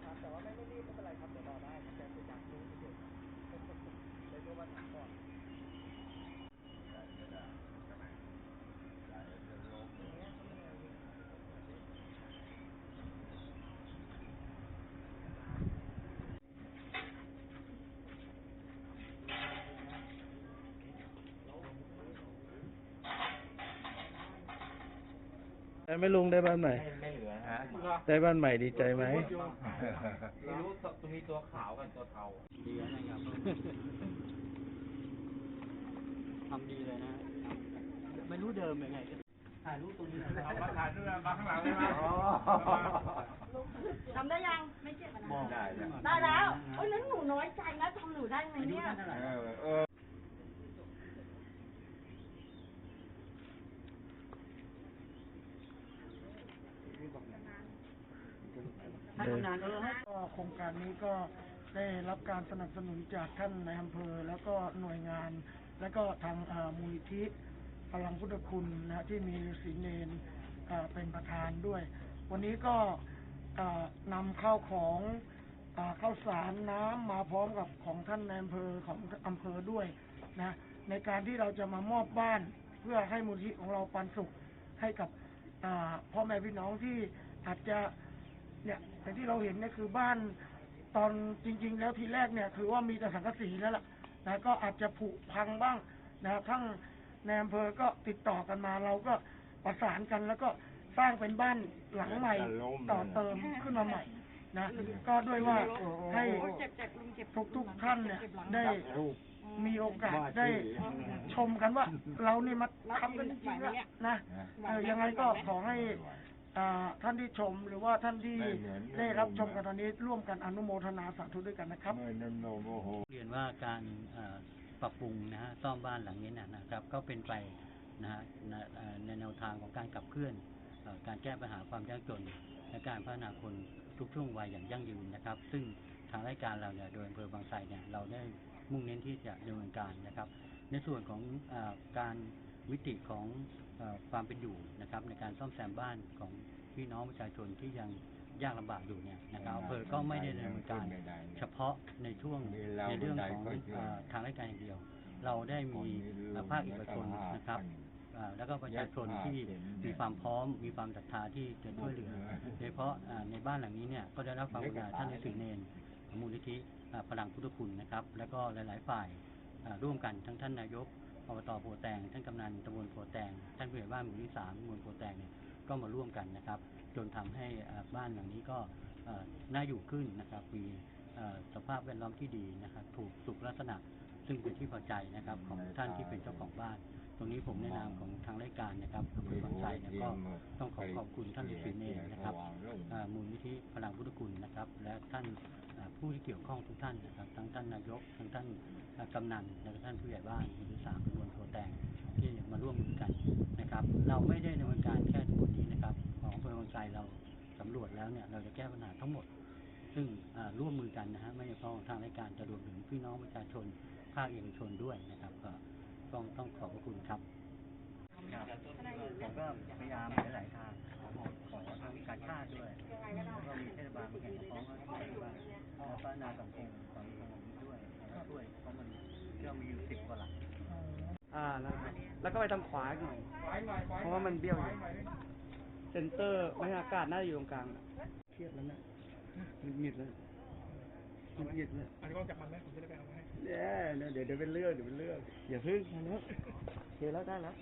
แล้วครับ แต่ว่าไม่ไม่รีบไม่เป็นไรครับเดี๋ยวรอได้ครับแต่คืออยากรู้เฉยๆเลยโทรมาถามก่อน ได้ไหม่ลุงได้บ้านใหม่ไม่เหลือฮะได้บ้านใหม่ดีใจไหมไม่รู้ตัวมีตัวขาวกับตัวเทาดีแล้วนะครับทำดีเลยนะไม่รู้เดิมยังไงก็ถ่ายรูปตรงนี้หน่อยนะเอามาถ่ายด้วยมาข้างหลังเลยมาทำได้ยังไม่เจ็บอะนะบอกได้ได้ได้แล้วโอ้ยนั้นหนูน้อยใจนะทำหนูได้ไหมอายุเนี่ย ท่าน เท่าไหร่เออเออท่านเออแล้วก็โครงการนี้ก็ได้รับการสนับสนุนจากท่านในายอำเภอ แล้วก็หน่วยงาน แล้วก็ทางมูลนิธิพลังพุทธคุณนะฮะที่มีฤาษีเนนเป็นประธานด้วย วันนี้ก็นำข้าวของเข้าวสารน้ำมาพร้อมกับของท่านในอำเภอของอำเภอด้วยนะในการที่เราจะมามอบบ้านเพื่อให้มูลนิธิของเราปันสุขให้กับพ่อแม่พี่น้องที่อาจจะ เนี่ยแต่ที่เราเห็นเนี่ยคือบ้านตอนจริง ๆ แล้วทีแรกเนี่ยคือว่ามีแต่สังกะสีแล้วล่ะนะก็อาจจะผุพังบ้างนะทั้งในอำเภอก็ติดต่อกันมาเราก็ประสานกันแล้วก็สร้างเป็นบ้านหลังใหม่ต่อเติมขึ้นมาใหม่นะก็ด้วยว่าให้เจ็บเจ็บลุงเจ็บทุกทุกๆท่านเนี่ยได้มีโอกาสได้ชมกันว่า เรานี่มาทำกันจริงๆแล้วนะเออยังไงก็ขอให้ อ่าท่านที่ชมหรือว่าท่านที่ได้รับชมกันตอนนี้ร่วมกันอนุโมทนาสาธุด้วยกันนะครับเมื่อนมโนโมโห เรียนว่าการเอ่อปรับปรุงนะฮะซ่อมบ้านหลังนี้นะนะครับ ก็เป็นไปนะฮะในเอ่อในแนวทางของการขับเคลื่อนเอ่อการแก้ปัญหาความยากจนและการพัฒนาคนทุกช่วงวัยอย่างยั่งยืนนะครับ ซึ่งทางรายการเราเนี่ยโดยอำเภอบางไทรเนี่ยเราได้มุ่งเน้นที่จะดำเนินการนะครับ ในส่วนของเออการ วิกฤตของเออความเป็นอยู่นะครับ ในการซ่อมแซมบ้านของพี่น้องประชาชนที่ยังยากลำบากอยู่เนี่ยนะครับอำเภอก็ไม่ได้ดำเนินการเฉพาะในช่วงในเรื่องของเอ่อทางราชการอย่างเดียว เราได้มีเอ่อภาคเอกชนนะครับเอ่อแล้วก็ประชาชนที่มีความพร้อมมีความศรัทธาที่จะช่วยเหลือโดยเฉพาะอ่าในบ้านหลังนี้เนี่ยก็ได้รับความกรุณาท่านฤาษีเนนของมูลนิธิอ่าพลังพุทธคุณนะครับ แล้วก็หลาย ๆ ฝ่ายอ่าร่วมกันทั้งท่านนายก อบตโพแตงท่านกำนันตำบลโพแตงท่านผู้ใหญ่บ้านหมู่ที่สามตำบลโพแตงเนี่ยก็มาร่วมกันนะครับ จนทำให้อ่าบ้านหลังนี้ก็เอ่อน่าอยู่ขึ้นนะครับ มีเอ่อสภาพแวดล้อมที่ดีนะครับ ถูกสุขลักษณะซึ่งเป็นที่พอใจนะครับของท่านที่เป็นเจ้าของบ้าน ตรงนี้ผมในนามของทางรายการนะครับอำเภอบางไทรเนี่ยก็ต้องขอขอบคุณท่านฤาษีเนรนะครับอ่ามูลนิธิพลังพุทธคุณนะครับ และท่านอ่า ผู้ที่เกี่ยวข้องทุกท่านนะครับ ทั้งท่านนายก ทั้งท่านอ่ากำนันและก็ท่านผู้ใหญ่บ้านหมู่ที่สามตำบลโพแตงที่มาร่วมมือกันนะครับ เราไม่ได้ดำเนินการแค่ตำบลนี้นะครับ ของอำเภอบางไทรเราสำรวจแล้วเนี่ยเราจะแก้ปัญหาทั้งหมด ซึ่งอ่าร่วมมือกันนะฮะไม่เฉพาะทางรายการจะรวมถึงพี่น้องประชาชนภาคเอกชนด้วยนะครับก็ต้องต้องขอบพระคุณครับผมก็พยายามห นาสังคมสังคมด้วยแล้วก็ช่วยเพราะมันเครื่องมีอยู่สิบกว่าหลักอ่าแล้วแล้วก็ไปทางขวาอีกหน่อยเพราะว่ามันเบี้ยวอยู่เซนเตอร์บรรยากาศน่าจะอยู่ตรงกลางเครียดแล้วนะหงิดแล้วหงิดแล้วอันนี้ก็จับมันไหมผมจะได้ไปเอาไว้เดี๋ยวเดี๋ยวเป็นเรื่องเดี๋ยวเป็นเรื่องอย่าพึ่งมาแล้วโอเคแล้วได้แล้ว